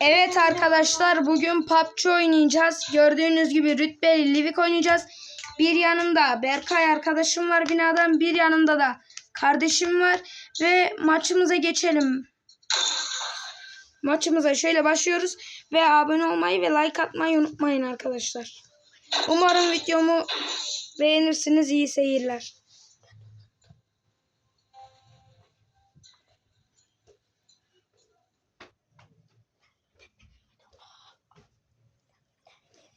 Evet, arkadaşlar bugün PUBG oynayacağız. Gördüğünüz gibi rütbeli Livik oynayacağız. Bir yanımda Berkay arkadaşım var binadan. Bir yanımda da kardeşim var. Ve maçımıza geçelim. Maçımıza şöyle başlıyoruz. Ve abone olmayı ve like atmayı unutmayın arkadaşlar. Umarım videomu beğenirsiniz. İyi seyirler.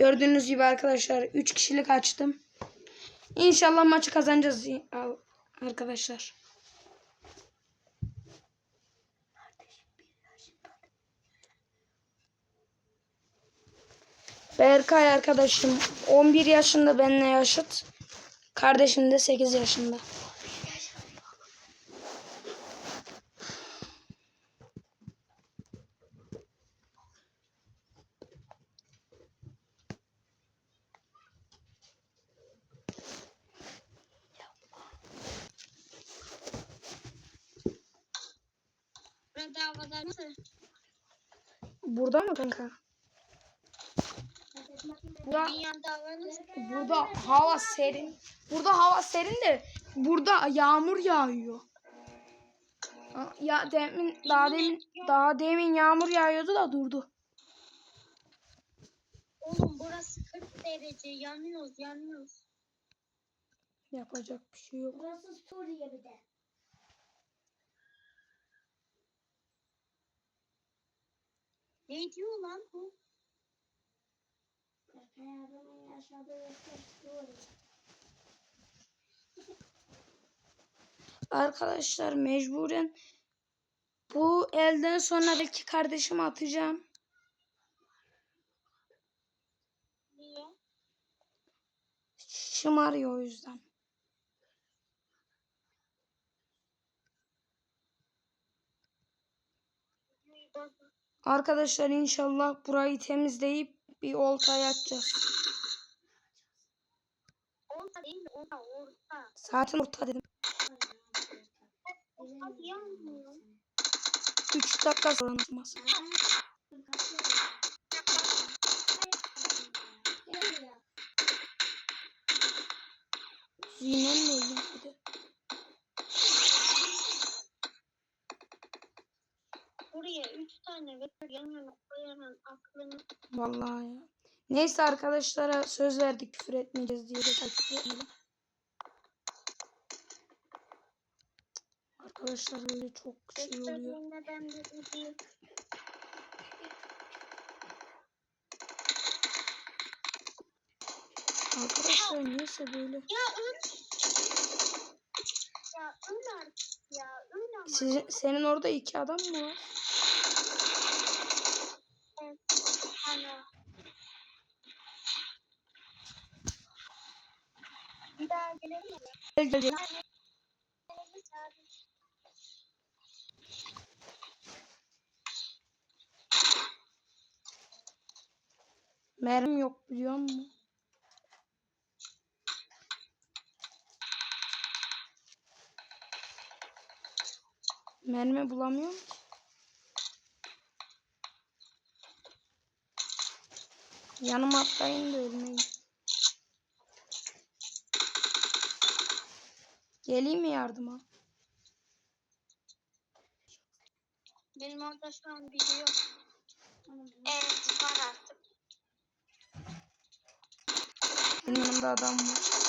Gördüğünüz gibi arkadaşlar 3 kişilik açtım. İnşallah maçı kazanacağız arkadaşlar. Berkay arkadaşım 11 yaşında benimle yaşıt. Kardeşim de 8 yaşında. Burada havada nasıl? Burada mı kanka? Burada, burada hava serin. Burada hava serin de burada yağmur yağıyor. Ya demin daha demin daha demin yağmur yağıyordu da durdu. Oğlum burası 40 derece. Yanıyoruz yanıyoruz. Yapacak bir şey yok. Burası Suriye bir de. Ne diyor lan bu? Berkay adamın yer Suriye. Arkadaşlar mecburen bu elden sonra belki kardeşimi atacağım. Niye? Şımarıyor o yüzden. Arkadaşlar inşallah burayı temizleyip bir oltaya atacağız. Orta değil mi? Orta. Zaten orta dedim. Orta yanmıyor. 3 dakika sonra atmaz. Zinen de Vallahi ya. Neyse arkadaşlara söz verdik küfür etmeyeceğiz diye de. Arkadaşlar böyle çok şey oluyor. Arkadaşlar neyse böyle. Ya. Ya. Sizin, senin orada iki adam mı var? Evet. Ana. Gel. Mermim yok biliyor musun? Mermi bulamıyorum. Yanıma atlayın da ölmeyin. Geleyim mi yardıma? Benim orada şu an biri yok. Evet var artık. Benim yanımda adam var.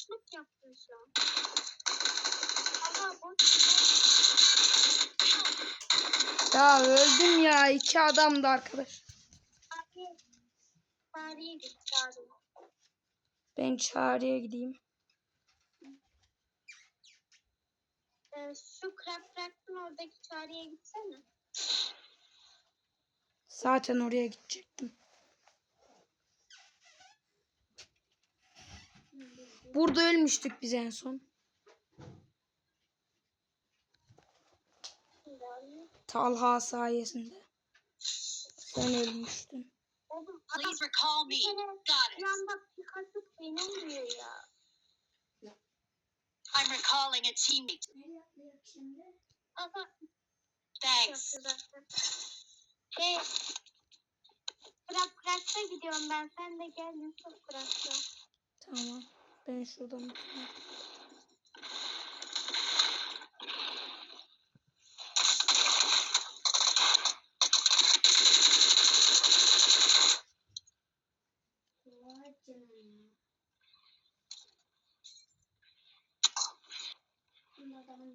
Boşluk yaptın şu an. Aha boşluk. Ya öldüm ya. iki adamdı arkadaş. Git. Ben çağrıya gideyim. Ee, şu Craft Craft'ın oradaki tarihe gitsene. Zaten oraya gidecektim. Burada ölmüştük biz en son. Talha sayesinde. Sen ölmüştün. Oğlum Please recall me. Got bir it. anda Pikachu benim diyor ya. I'm recalling a teammate. Thanks. Şey, Bırak bırakta gidiyorum ben. Sen de gel Yusuf bırakta. Tamam. Ben şuradan?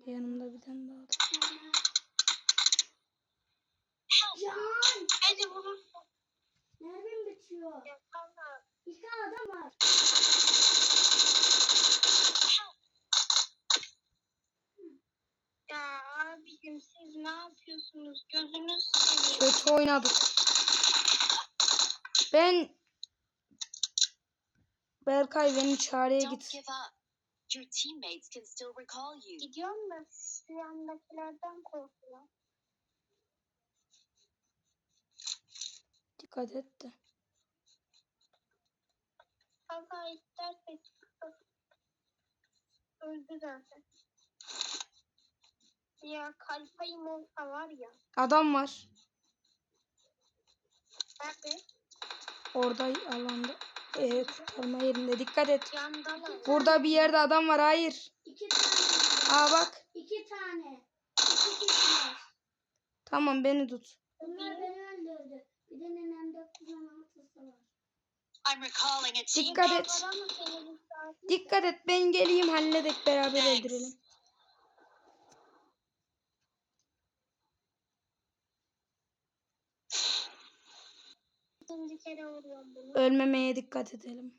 Yanımda bir tane daha. Can! Beni vurursun. Nereden bitiyor? Ya kanka. İki adam var. Ya abicim siz ne yapıyorsunuz? Gözünüz seveyim. Kötü oynadık. Ben Berkay beni çağrıya git. Your teammates can still recall you. Gidiyorum da şu yandakilerden korkuyorum. Dikkat et de. Kanka isterse. Öldü zaten. Ya kalpayım olsa var ya. Adam var. Nerede? Orada alanda. Ee, kurtarma yerinde. Dikkat et. Yandalar. Burada bir yerde adam var. Hayır. İki tane. Aa bak. İki tane. İki kişiler. Tamam beni tut. Bunlar beni öldürdü. Bir de nenemde kullanılması var. Dikkat et. Dikkat et. Ben geleyim halledek beraber öldürelim. Ölmemeye dikkat edelim.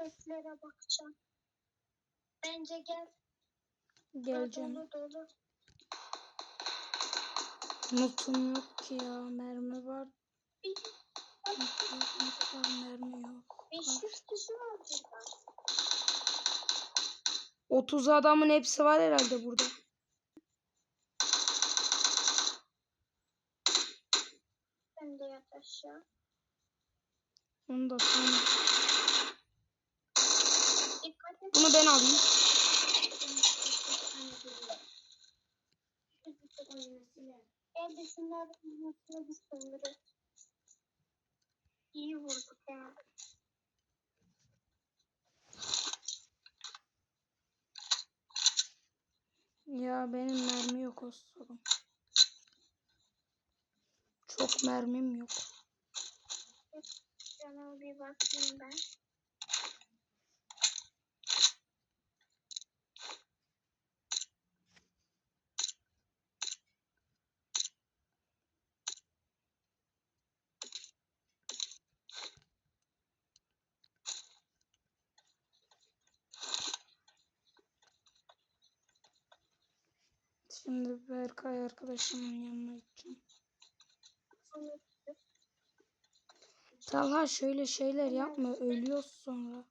Ben şuradakilere bakacağım. Bence gel. Geleceğim. Dolu dolu. Notum yok ki ya. Mermi var. Not var. Mermi yok. 500 kişi var burada. 30 adamın hepsi var herhalde burada. Sen de yat aşağı. Onu da tam. Dikkat et. Bunu ben alayım. Oyunu Gel de nasıl bir söndürü. İyi vurduk yani. Ya benim mermi yok o sorun. Çok mermim yok. Şuna bir bakayım ben. Şimdi Berkay arkadaşımın yanına gideceğim. Talha şöyle şeyler yapma ölüyoruz sonra.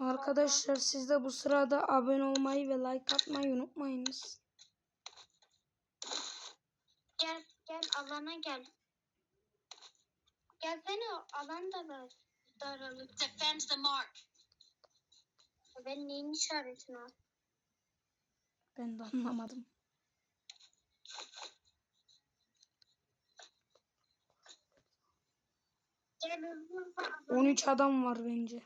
Arkadaşlar siz de bu sırada abone olmayı ve like atmayı unutmayınız. Gel gel alana gel. Gelsene alan da Daralık. Defend the mark. Ben neyin işaretini al? Ben de anlamadım. Gel hızlı alana 13 adam var bence.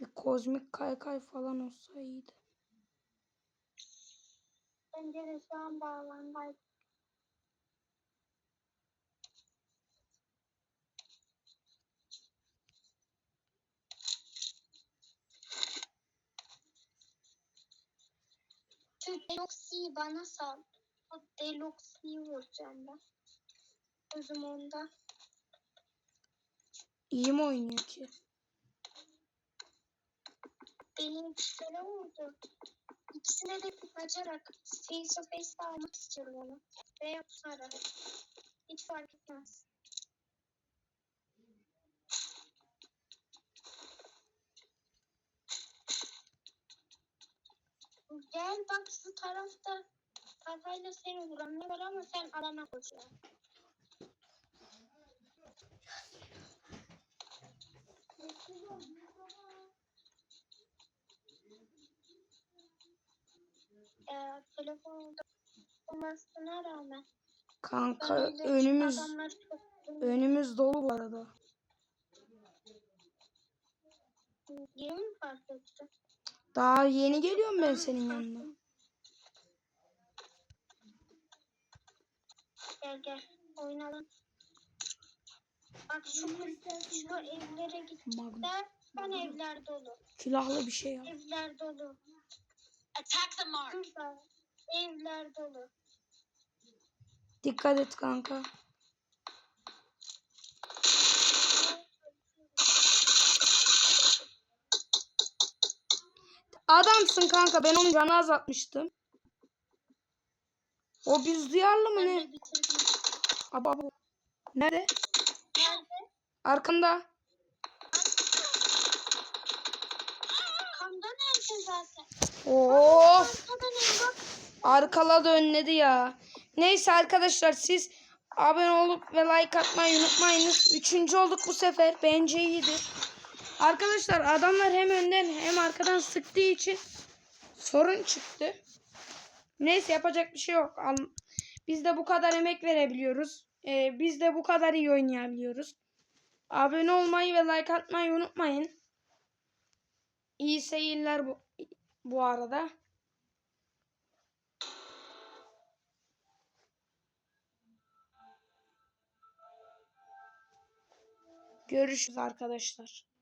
Bir kozmik kaykay falan olsa iyiydi. Bence de şu an bağlandaydı. Şu Deluxe'yi bana sal. Deluxe'yi vuracağım ben. Gözüm onda. İyi mi oynuyor ki? Benim şöyle oldu. İkisine de açarak face to face almak istiyorum onu. Veya Sara. Hiç fark etmez. Gel bak şu tarafta kafayla seni vuran ne var ama sen alana koşuyorsun. Ee, telefonda olmasına rağmen Kanka önümüz önümüz dolu bu arada. Yeni mi fark etti? Daha yeni geliyorum ben senin yanına. Gel gel oynayalım. Bak şu, şu evlere Magnum. gittikler. Son evler dolu. Külahlı bir şey ya. Evler dolu. Attack the mark. Evler dolu. Dikkat et kanka. Adamsın kanka. Ben onun canı azaltmıştım. O biz duyarlı mı ne? Aba aba. Nerede? Nerede? Arkanda. Kamda nerede zaten? Of. Bak. Arkaladı önledi ya. Neyse arkadaşlar siz abone olup ve like atmayı unutmayınız. Üçüncü olduk bu sefer. Bence iyidir. Arkadaşlar adamlar hem önden hem arkadan sıktığı için sorun çıktı. Neyse yapacak bir şey yok. Biz de bu kadar emek verebiliyoruz. Ee, biz de bu kadar iyi oynayabiliyoruz. Abone olmayı ve like atmayı unutmayın. İyi seyirler bu, bu arada. Görüşürüz arkadaşlar.